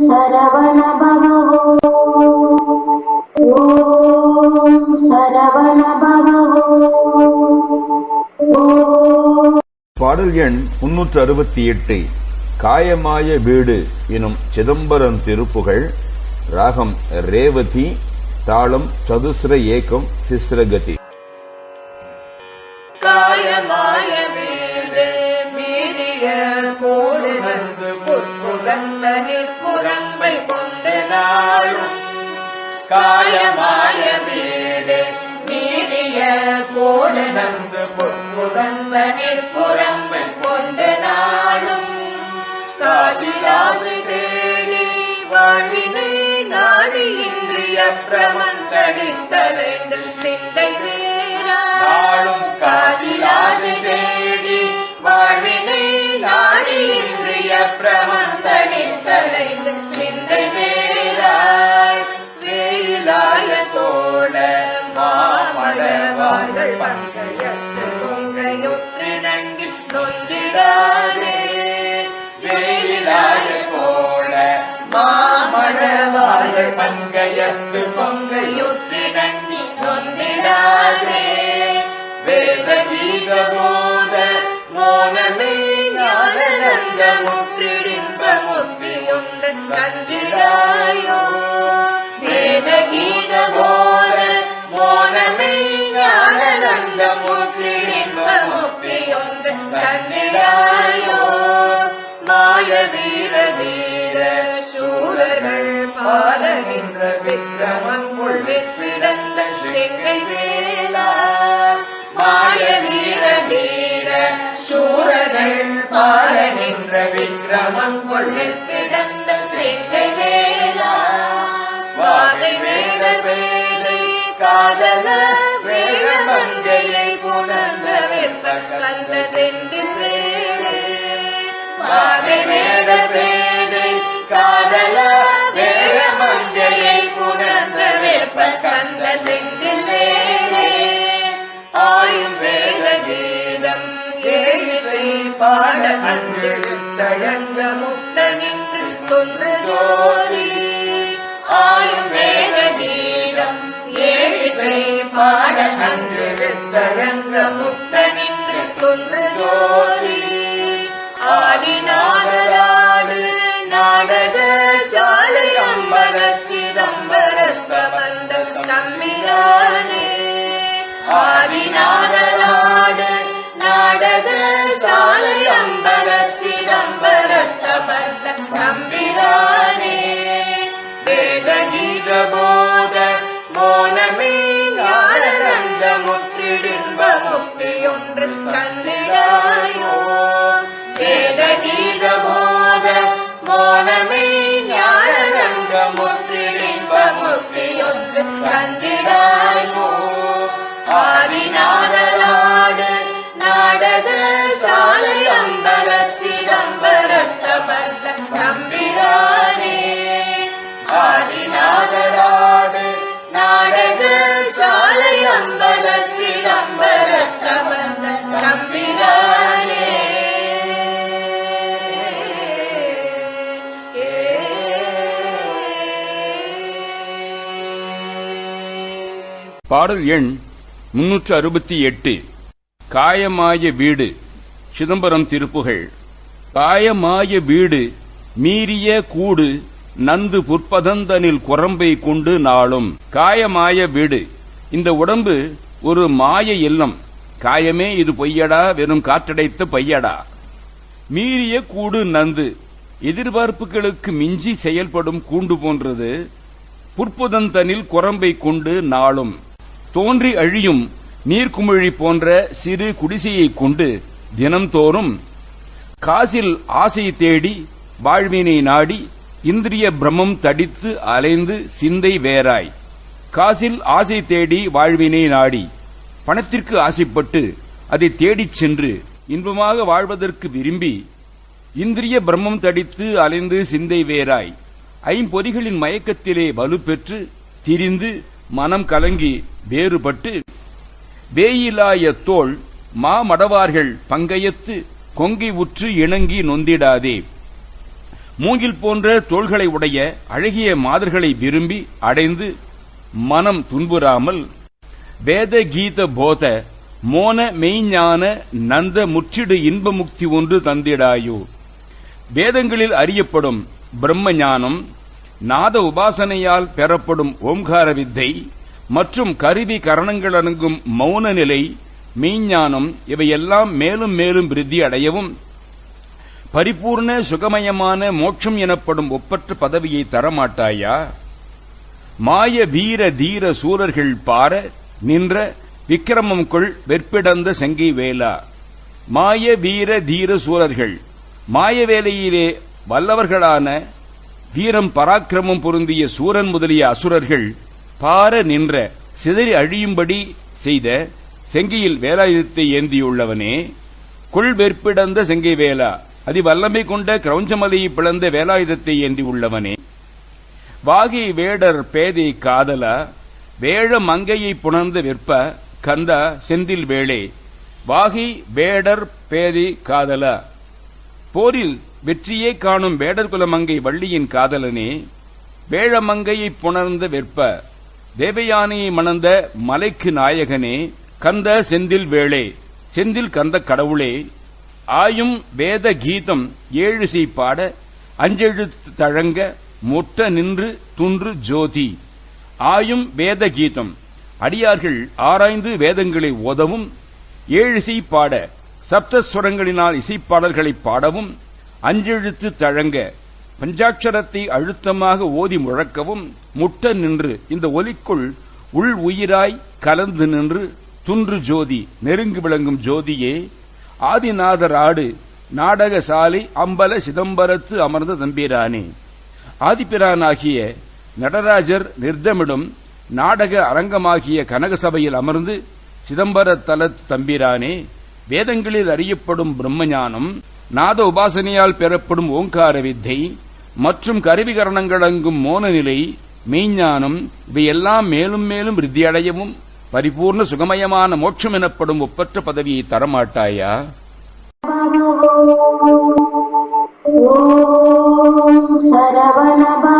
சரவண பவோ ஓம் சரவண பவோ பாடல் எண் முன்னூற்று அறுபத்தி எட்டு காயமாய வீடு எனும் சிதம்பரம் திருப்புகழ் ராகம் ரேவதி தாளம் சதுஸ்ர ஏகம் சிஸ்ரகதி கோடு நந்து புற்புகந்தனில் குரம்பை கொண்டு நாளும் காசிலாசை தேடி வாழ்வினை நாடி இன்றிய பிரமந்தடித்தலைந்து வேத கீத மோனமே ஞானந்த முற்றிடின்ப முத்தி ஒன்று கந்திடாயோ வேத மோனமே ஞானந்த முத்தி ஒன்று மாய வீர வீர சூரர்கள் பாடுகின்ற விக்கிரமன் விக்ரமங்குள் விற்பிடந்த செங்கை வேளா வாகை வேதை காதலர் பாட அஞ்செழுத்தழங்க முத்த நின்று தொன்று ஜோதி. ஆயும் வேத கீதம் ஏழிசை பாட அஞ்செழுத்தழங்க முத்த நின்று தொன்று ஜோதி. ஆதிநாதராடு நாடக சாலை அம்பல சிதம்பரத்த வந்த தம்மிரானே ஆதிநாதராடு योगीत भोध मोनमे ज्ञानन्दमुयु आरिना பாடல் எண் முன்னூற்று அறுபத்தி எட்டு. காயமாய வீடு சிதம்பரம் திருப்புகழ் காயமாய வீடு மீறிய கூடு நந்து புற்பதந்தனில் குரம்பை கொண்டு நாளும். காயமாய வீடு இந்த உடம்பு ஒரு மாய இல்லம் காயமே இது பொய்யடா வெறும் காற்றடைத்த பையடா மீறிய கூடு நந்து எதிர்பார்ப்புகளுக்கு மிஞ்சி செயல்படும் கூண்டு போன்றது. புற்புதந்தனில் குரம்பை கொண்டு நாளும். தோன்றி அழியும் நீர்க்குமிழி போன்ற சிறு குடிசையைக் கொண்டு தினம்தோறும் காசில் ஆசை தேடி வாழ்வினை நாடி இந்திரிய பிரமம் தடித்து அலைந்து சிந்தை வேறாய். காசில் ஆசை தேடி வாழ்வினை நாடி பணத்திற்கு ஆசைப்பட்டு அதை தேடிச் சென்று இன்பமாக வாழ்வதற்கு விரும்பி இந்திரிய பிரம்மம் தடித்து அலைந்து சிந்தை வேறாய். ஐம்பொறிகளின் மயக்கத்திலே வலுப்பெற்று திரிந்து மனம் கலங்கி வேறுபட்டு வேயிலாய தோல் மாமடவார்கள் பங்கயத்து கொங்கை உற்று இணங்கி நொந்திடாதே. மூங்கில் போன்ற தோள்களை உடைய அழகிய மாதர்களை விரும்பி அடைந்து மனம் துன்புறாமல் வேத கீத போத மோன மெய்ஞான நந்த முற்றிடு இன்ப முக்தி ஒன்று தந்திடாயோ. வேதங்களில் அறியப்படும் பிரம்ம ஞானம் நாத உபாசனையால் பெறப்படும் ஓம்கார வித்தை மற்றும் கருவி கரணங்கள் அணுகும் மௌன நிலை மெய்ஞானம் இவையெல்லாம் மேலும் மேலும் விருத்தி அடையவும் பரிபூர்ண சுகமயமான மோட்சம் எனப்படும் ஒப்பற்ற பதவியை தரமாட்டாயா? மாய வீர தீர சூரர்கள் பார நின்ற விக்கிரமம் கொள் வெற்பிடந்த செங்கை வேலா. மாய வீர தீர சூரர்கள் மாய வேலையிலே வல்லவர்களான வீரம் பராக்கிரமம் பொருந்திய சூரன் முதலிய அசுரர்கள் பார நின்ற சிதறி அழியும்படி செய்த செங்கையில் வேலாயுதத்தை ஏந்தியுள்ளவனே கொள்வெற்பிடந்த செங்கை வேலா அதி வல்லமை கொண்ட கிரௌஞ்சமலையை பிளந்த வேலாயுதத்தை ஏந்தி உள்ளவனே. வாகி வேடர் பேதை காதல வேழ மங்கையை புணர்ந்த வெற்ப கந்த செந்தில் வேளே வாகி வேடர் பேதி காதல. போரில் வெற்றியே காணும் வேடர்குலமங்கை வள்ளியின் காதலனே வேழமங்கையை புணர்ந்த வெற்ப தேவயானையை மணந்த மலைக்கு நாயகனே கந்த செந்தில் வேளே செந்தில் கந்த கடவுளே ஆயும் வேத கீதம் ஏழு பாட அஞ்செழுத்து தழங்க முட்ட நின்று துன்று ஜோதி. ஆயும் வேத கீதம் அடியார்கள் ஆராய்ந்து வேதங்களை ஓதவும் ஏழு பாட சப்தஸ்வரங்களினால் இசைப்பாடல்களை பாடவும் அஞ்செழுத்து தழங்க பஞ்சாட்சரத்தை அழுத்தமாக ஓதி முழக்கவும் முட்ட நின்று இந்த ஒலிக்குள் உள் உயிராய் கலந்து நின்று துன்று ஜோதி நெருங்கி விளங்கும் ஜோதியே ஆதிநாதர் ஆடு நாடகசாலை அம்பல சிதம்பரத்து அமர்ந்த தம்பிரானே. ஆதிப்பிரானாகிய நடராஜர் நிர்தமிடும் நாடக அரங்கமாகிய கனகசபையில் அமர்ந்து சிதம்பர தலத் தம்பிரானே வேதங்களில் அறியப்படும் பிரம்மஞானம் நாத உபாசனையால் பெறப்படும் ஓங்கார வித்தை மற்றும் கருவிகரணங்கள் அங்கும் மோனநிலை மெய்ஞானம் இவையெல்லாம் மேலும் மேலும் விருத்தியடையவும் பரிபூர்ண சுகமயமான மோட்சம் எனப்படும் ஒப்பற்ற பதவியை தரமாட்டாயா? சரவணபா